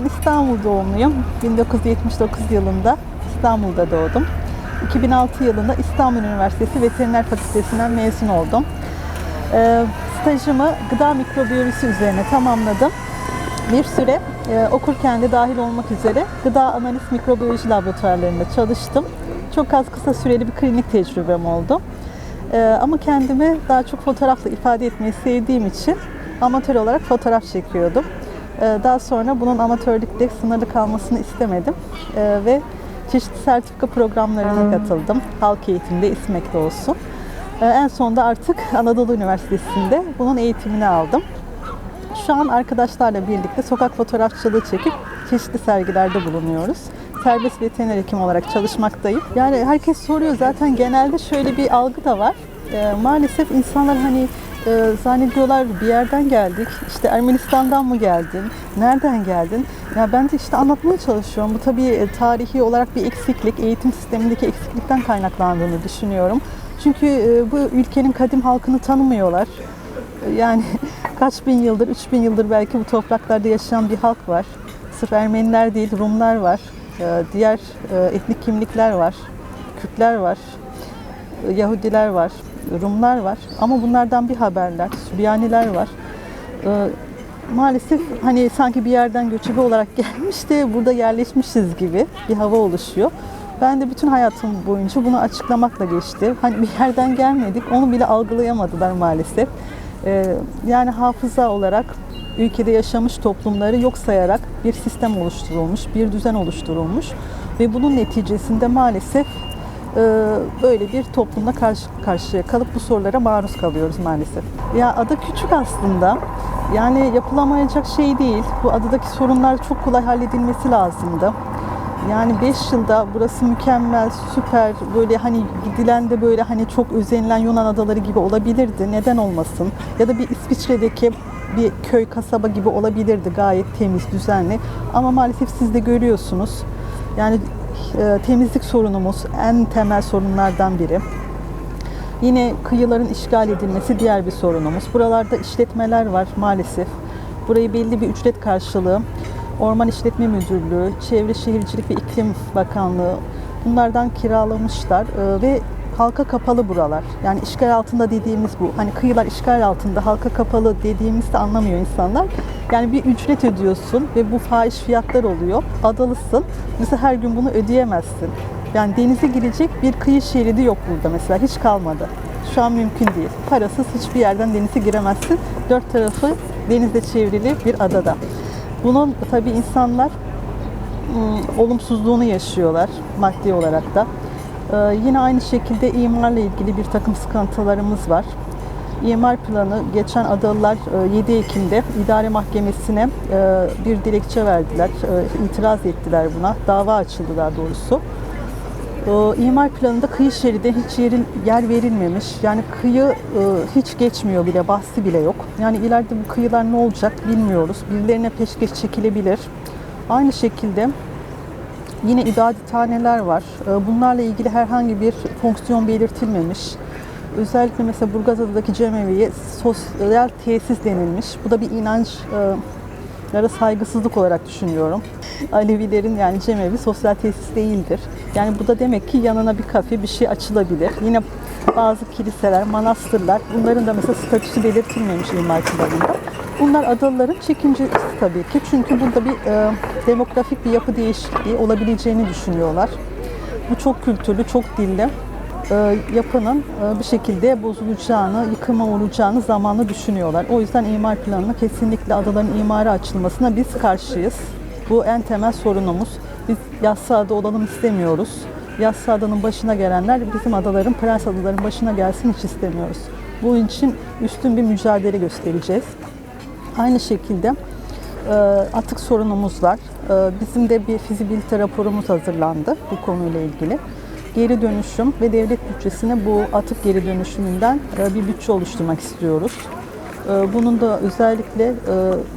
Ben İstanbul doğumluyum. 1979 yılında İstanbul'da doğdum. 2006 yılında İstanbul Üniversitesi Veteriner Fakültesinden mezun oldum. Ee, stajımı gıda mikrobiyolojisi üzerine tamamladım. Bir süre e, okurken de dahil olmak üzere gıda analiz mikrobiyoloji laboratuvarlarında çalıştım. Çok az kısa süreli bir klinik tecrübem oldu. Ee, ama kendimi daha çok fotoğrafla ifade etmeyi sevdiğim için amatör olarak fotoğraf çekiyordum. Ee, Daha sonra bunun amatörlükle sınırlı kalmasını istemedim Ee, ve çeşitli sertifika programlarına katıldım. Halk eğitimde İSMEK'te olsun. Ee, En sonunda artık Anadolu Üniversitesi'nde bunun eğitimini aldım. Şu an arkadaşlarla birlikte sokak fotoğrafçılığı çekip çeşitli sergilerde bulunuyoruz. Serbest veteriner hekim olarak çalışmaktayım. Yani herkes soruyor zaten genelde şöyle bir algı da var. Maalesef insanlar hani e, zannediyorlar bir yerden geldik. İşte Ermenistan'dan mı geldin? Nereden geldin? Ya ben de işte anlatmaya çalışıyorum. Bu tabii e, tarihi olarak bir eksiklik, eğitim sistemindeki eksiklikten kaynaklandığını düşünüyorum. Çünkü e, bu ülkenin kadim halkını tanımıyorlar. Yani kaç bin yıldır, üç bin yıldır belki bu topraklarda yaşayan bir halk var. Sırf Ermeniler değil, Rumlar var. Ee, Diğer e, etnik kimlikler var. Kürtler var. e, Yahudiler var. Rumlar var. Ama bunlardan bir haberler. Süryaniler var. Ee, Maalesef hani sanki bir yerden göçebe olarak gelmiş de burada yerleşmişiz gibi bir hava oluşuyor. Ben de bütün hayatım boyunca bunu açıklamakla geçti. Hani bir yerden gelmedik, onu bile algılayamadılar maalesef. Ee, yani hafıza olarak ülkede yaşamış toplumları yok sayarak bir sistem oluşturulmuş, bir düzen oluşturulmuş ve bunun neticesinde maalesef e, böyle bir toplumla karşı karşıya kalıp bu sorulara maruz kalıyoruz maalesef. Ya ada küçük aslında. Yani yapılamayacak şey değil. Bu adadaki sorunlar çok kolay halledilmesi lazımdı. Yani 5 yılda burası mükemmel, süper, böyle hani gidilen de böyle hani çok özenilen Yunan adaları gibi olabilirdi. Neden olmasın? Ya da bir İsviçre'deki bir köy kasaba gibi olabilirdi gayet temiz, düzenli. Ama maalesef siz de görüyorsunuz. Yani e, temizlik sorunumuz en temel sorunlardan biri. Yine kıyıların işgal edilmesi diğer bir sorunumuz. Buralarda işletmeler var maalesef. Burayı belli bir ücret karşılığı Orman İşletme Müdürlüğü, Çevre Şehircilik ve İklim Bakanlığı bunlardan kiralamışlar Ee, ve halka kapalı buralar. Yani işgal altında dediğimiz bu. Hani kıyılar işgal altında, halka kapalı dediğimizde anlamıyor insanlar. Yani bir ücret ödüyorsun ve bu fahiş fiyatlar oluyor. Adalısın. Mesela her gün bunu ödeyemezsin. Yani denize girecek bir kıyı şeridi yok burada mesela. Hiç kalmadı. Şu an mümkün değil. Parasız hiçbir yerden denize giremezsin. Dört tarafı denizle çevrili bir adada. Bunun tabii insanlar ım, olumsuzluğunu yaşıyorlar maddi olarak da. Ee, yine aynı şekilde imarla ilgili bir takım sıkıntılarımız var. İmar planı geçen adalılar e, 7 Ekim'de idare mahkemesine e, bir dilekçe verdiler. E, itiraz ettiler buna. Dava açıldı daha doğrusu. İmar planında kıyı şeridi hiç yerin, yer verilmemiş. Yani kıyı e, hiç geçmiyor bile, bahsi bile yok. Yani ileride bu kıyılar ne olacak bilmiyoruz. Birilerine peşkeş çekilebilir. Aynı şekilde yine ibadethaneler var. E, bunlarla ilgili herhangi bir fonksiyon belirtilmemiş. Özellikle mesela Burgazada'daki Cemevi'ye sosyal tesis denilmiş. Bu da bir inanç e, saygısızlık olarak düşünüyorum. Alevilerin yani cemevi sosyal tesis değildir. Yani bu da demek ki yanına bir kafe bir şey açılabilir. Yine bazı kiliseler, manastırlar bunların da mesela statüsü belirtilmemiş imar planında. Bunlar adalıların çekincesi tabii ki. Çünkü burada bir e, demografik bir yapı değişikliği olabileceğini düşünüyorlar. Bu çok kültürlü, çok dilli e, yapının e, bir şekilde bozulacağını, yıkıma uğrayacağını zamanla düşünüyorlar. O yüzden imar planına kesinlikle adaların imara açılmasına biz karşıyız. Bu en temel sorunumuz. Biz Yassıada olalım istemiyoruz. Yassıada'nın başına gelenler bizim adaların, prens adaların başına gelsin hiç istemiyoruz. Bunun için üstün bir mücadele göstereceğiz. Aynı şekilde e, atık sorunumuz var. E, Bizim de bir fizibilite raporumuz hazırlandı bu konuyla ilgili. Geri dönüşüm ve devlet bütçesine bu atık geri dönüşümünden e, bir bütçe oluşturmak istiyoruz. Bunun da özellikle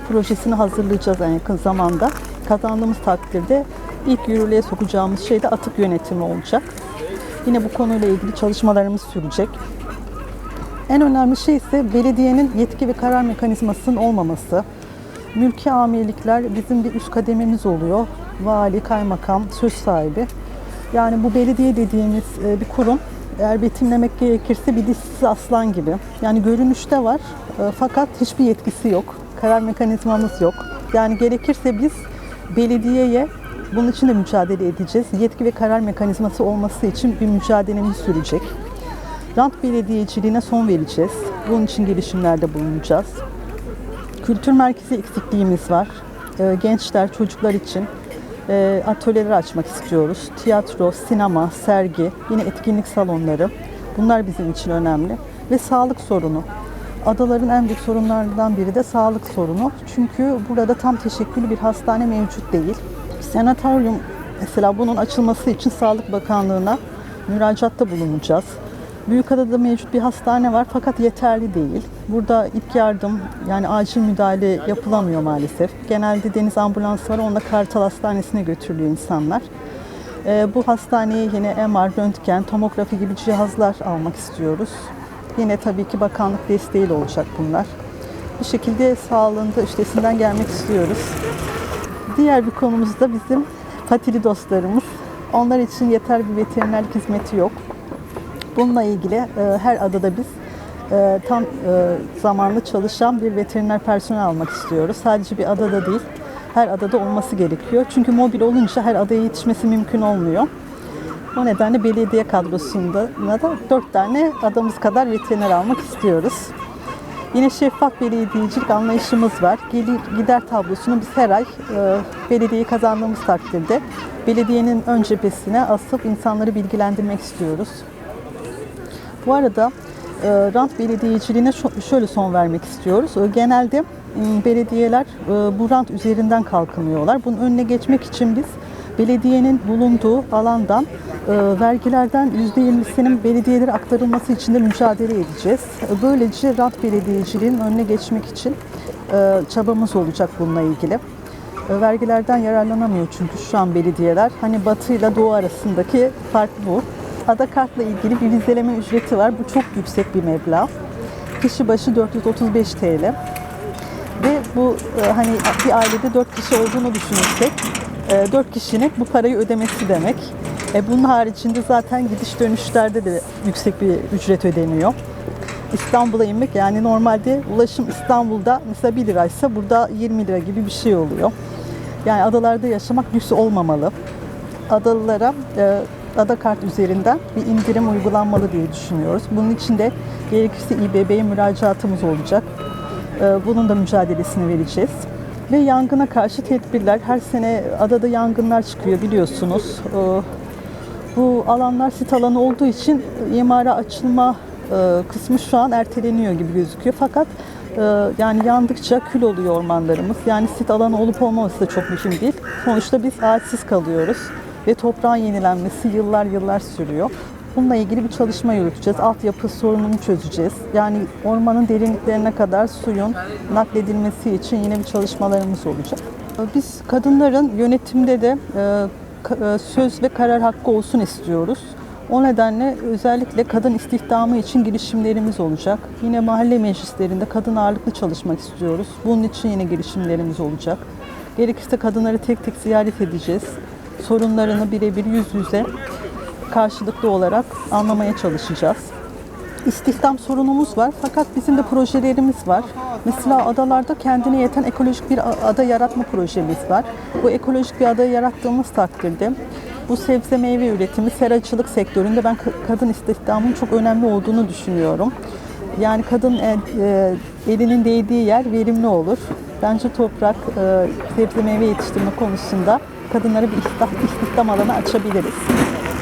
projesini hazırlayacağız en yakın zamanda. Kazandığımız takdirde ilk yürürlüğe sokacağımız şey de atık yönetimi olacak. Yine bu konuyla ilgili çalışmalarımız sürecek. En önemli şey ise belediyenin yetki ve karar mekanizmasının olmaması. Mülki amirlikler bizim bir üst kadememiz oluyor. Vali, kaymakam, söz sahibi. Yani bu belediye dediğimiz e, bir kurum eğer betimlemek gerekirse bir dişsiz aslan gibi. Yani görünüşte var e, fakat hiçbir yetkisi yok. Karar mekanizmamız yok. Yani gerekirse biz belediyeye bunun için de mücadele edeceğiz. Yetki ve karar mekanizması olması için bir mücadelemiz sürecek. Rant belediyeciliğine son vereceğiz. Bunun için girişimlerde bulunacağız. Kültür merkezi eksikliğimiz var. Ee, Gençler, çocuklar için e, atölyeler açmak istiyoruz. Tiyatro, sinema, sergi, yine etkinlik salonları. Bunlar bizim için önemli. Ve sağlık sorunu. Adaların en büyük sorunlarından biri de sağlık sorunu. Çünkü burada tam teşekküllü bir hastane mevcut değil. Sanatoryum mesela bunun açılması için Sağlık Bakanlığı'na müracaatta bulunacağız. Büyükada'da mevcut bir hastane var fakat yeterli değil. Burada ilk yardım yani acil müdahale yapılamıyor maalesef. Genelde deniz ambulansı var onunla Kartal Hastanesi'ne götürülüyor insanlar. Ee, bu hastaneye yine MR, röntgen, tomografi gibi cihazlar almak istiyoruz. Yine tabii ki bakanlık desteğiyle olacak bunlar. Bir şekilde sağlığında üstesinden gelmek istiyoruz. Diğer bir konumuz da bizim patili dostlarımız. Onlar için yeter bir veterinerlik hizmeti yok. Bununla ilgili e, her adada biz e, tam e, zamanlı çalışan bir veteriner personel almak istiyoruz. Sadece bir adada değil, her adada olması gerekiyor. Çünkü mobil olunca her adaya yetişmesi mümkün olmuyor. O nedenle belediye kadrosunda da dört tane adamız kadar veteriner almak istiyoruz. Yine şeffaf belediyecilik anlayışımız var. Gelir gider tablosunu biz her ay e, belediyeyi kazandığımız takdirde belediyenin ön cephesine asıp insanları bilgilendirmek istiyoruz. Bu arada e, rant belediyeciliğine şöyle son vermek istiyoruz. E, Genelde belediyeler e, bu rant üzerinden kalkınıyorlar. Bunun önüne geçmek için biz belediyenin bulunduğu alandan vergilerden %20'sinin belediyelere aktarılması için de mücadele edeceğiz. Böylece rant belediyeciliğinin önüne geçmek için çabamız olacak bununla ilgili. Vergilerden yararlanamıyor çünkü şu an belediyeler. Hani batı ile doğu arasındaki fark bu. Ada kartla ilgili bir vizeleme ücreti var. Bu çok yüksek bir meblağ. Kişi başı 435 TL. Ve bu e, hani bir ailede 4 kişi olduğunu düşünürsek 4 kişinin bu parayı ödemesi demek. E, bunun haricinde zaten gidiş dönüşlerde de yüksek bir ücret ödeniyor. İstanbul'a inmek yani normalde ulaşım İstanbul'da mesela 1 liraysa burada 20 lira gibi bir şey oluyor. Yani adalarda yaşamak lüks olmamalı. Adalılara e, ada kart üzerinden bir indirim uygulanmalı diye düşünüyoruz. Bunun için de gerekirse İBB'ye müracaatımız olacak. E, bunun da mücadelesini vereceğiz. Ve yangına karşı tedbirler. Her sene adada yangınlar çıkıyor biliyorsunuz. E, bu alanlar sit alanı olduğu için imara açılma e, kısmı şu an erteleniyor gibi gözüküyor. Fakat e, yani yandıkça kül oluyor ormanlarımız. Yani sit alanı olup olmaması da çok mühim değil. Sonuçta biz ağaçsız kalıyoruz ve toprağın yenilenmesi yıllar yıllar sürüyor. Bununla ilgili bir çalışma yürüteceğiz. Altyapı sorununu çözeceğiz. Yani ormanın derinliklerine kadar suyun nakledilmesi için yine bir çalışmalarımız olacak. Biz kadınların yönetimde de e, e, söz ve karar hakkı olsun istiyoruz. O nedenle özellikle kadın istihdamı için girişimlerimiz olacak. Yine mahalle meclislerinde kadın ağırlıklı çalışmak istiyoruz. Bunun için yine girişimlerimiz olacak. Gerekirse kadınları tek tek ziyaret edeceğiz. Sorunlarını birebir yüz yüze karşılıklı olarak anlamaya çalışacağız. İstihdam sorunumuz var fakat bizim de projelerimiz var. Mesela adalarda kendine yeten ekolojik bir ada yaratma projemiz var. Bu ekolojik bir ada yarattığımız takdirde bu sebze meyve üretimi, seracılık sektöründe ben ka- kadın istihdamının çok önemli olduğunu düşünüyorum. Yani kadın e, elinin değdiği yer verimli olur. Bence toprak, e, sebze meyve yetiştirme konusunda kadınlara bir istihdam, istihdam alanı açabiliriz.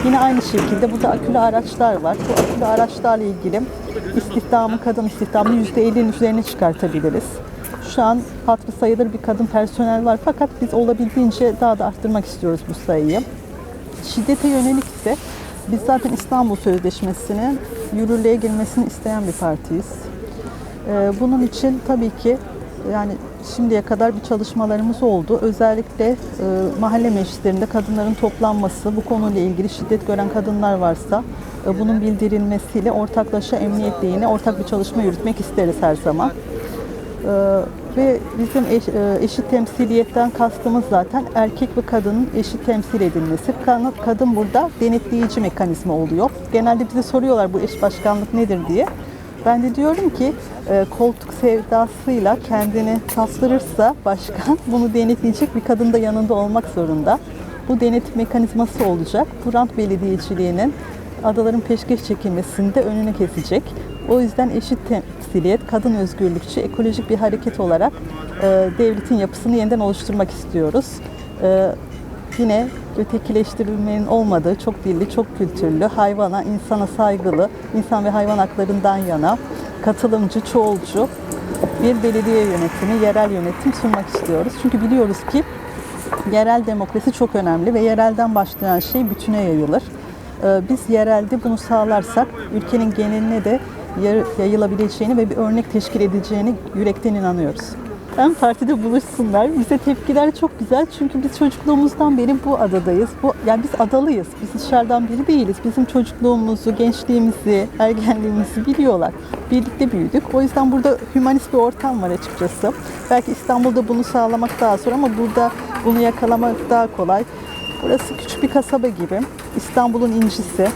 Yine aynı şekilde burada akülü araçlar var. Bu akülü araçlarla ilgili istihdamı, kadın istihdamını %50'nin üzerine çıkartabiliriz. Şu an hatırı sayılır bir kadın personel var fakat biz olabildiğince daha da arttırmak istiyoruz bu sayıyı. Şiddete yönelik ise biz zaten İstanbul Sözleşmesi'nin yürürlüğe girmesini isteyen bir partiyiz. Ee, Bunun için tabii ki yani şimdiye kadar bir çalışmalarımız oldu. Özellikle e, mahalle meclislerinde kadınların toplanması, bu konuyla ilgili şiddet gören kadınlar varsa e, bunun bildirilmesiyle ortaklaşa emniyetle yine ortak bir çalışma yürütmek isteriz her zaman. Ee, ve bizim eş- e, eşit temsiliyetten kastımız zaten erkek ve kadının eşit temsil edilmesi. Kadın, kadın burada denetleyici mekanizma oluyor. Genelde bize soruyorlar bu eş başkanlık nedir diye. Ben de diyorum ki e, koltuk sevdasıyla kendini kaptırırsa başkan bunu denetleyecek bir kadın da yanında olmak zorunda. Bu denetim mekanizması olacak. Bu rant belediyeciliğinin adaların peşkeş çekilmesinde önüne kesecek. O yüzden eşit temsiliyet, kadın özgürlükçü, ekolojik bir hareket olarak e, devletin yapısını yeniden oluşturmak istiyoruz. E, yine ötekileştirilmenin olmadığı, çok dilli, çok kültürlü, hayvana, insana saygılı, insan ve hayvan haklarından yana, katılımcı, çoğulcu bir belediye yönetimi, yerel yönetim sunmak istiyoruz. Çünkü biliyoruz ki yerel demokrasi çok önemli ve yerelden başlayan şey bütüne yayılır. Ee, Biz yerelde bunu sağlarsak ülkenin geneline de yayılabileceğini ve bir örnek teşkil edeceğini yürekten inanıyoruz. Hem partide buluşsunlar. Bize tepkiler çok güzel çünkü biz çocukluğumuzdan beri bu adadayız. Bu, yani biz adalıyız. Biz dışarıdan biri değiliz. Bizim çocukluğumuzu, gençliğimizi, ergenliğimizi biliyorlar. Birlikte büyüdük. O yüzden burada hümanist bir ortam var açıkçası. Belki İstanbul'da bunu sağlamak daha zor ama burada bunu yakalamak daha kolay. Burası küçük bir kasaba gibi. İstanbul'un incisi.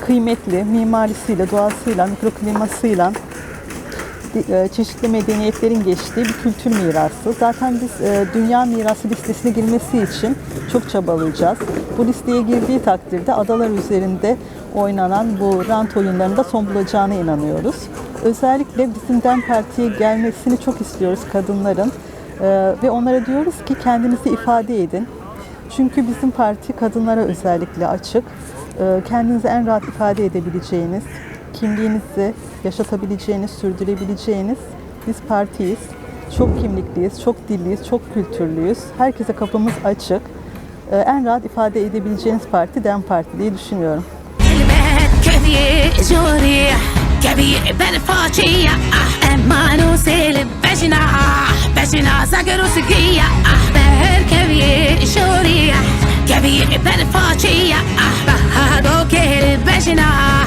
Kıymetli mimarisiyle, doğasıyla, mikroklimasıyla, çeşitli medeniyetlerin geçtiği bir kültür mirası. Zaten biz e, dünya mirası listesine girmesi için çok çabalayacağız. Bu listeye girdiği takdirde adalar üzerinde oynanan bu rant oyunlarında son bulacağına inanıyoruz. Özellikle bizim DEM gelmesini çok istiyoruz kadınların. E, ve onlara diyoruz ki kendinizi ifade edin. Çünkü bizim parti kadınlara özellikle açık. E, kendinizi en rahat ifade edebileceğiniz, kimliğinizi yaşatabileceğiniz, sürdürebileceğiniz biz partiyiz. Çok kimlikliyiz, çok dilliyiz, çok kültürlüyüz. Herkese kapımız açık. Ee, en rahat ifade edebileceğiniz parti DEM Parti diye düşünüyorum.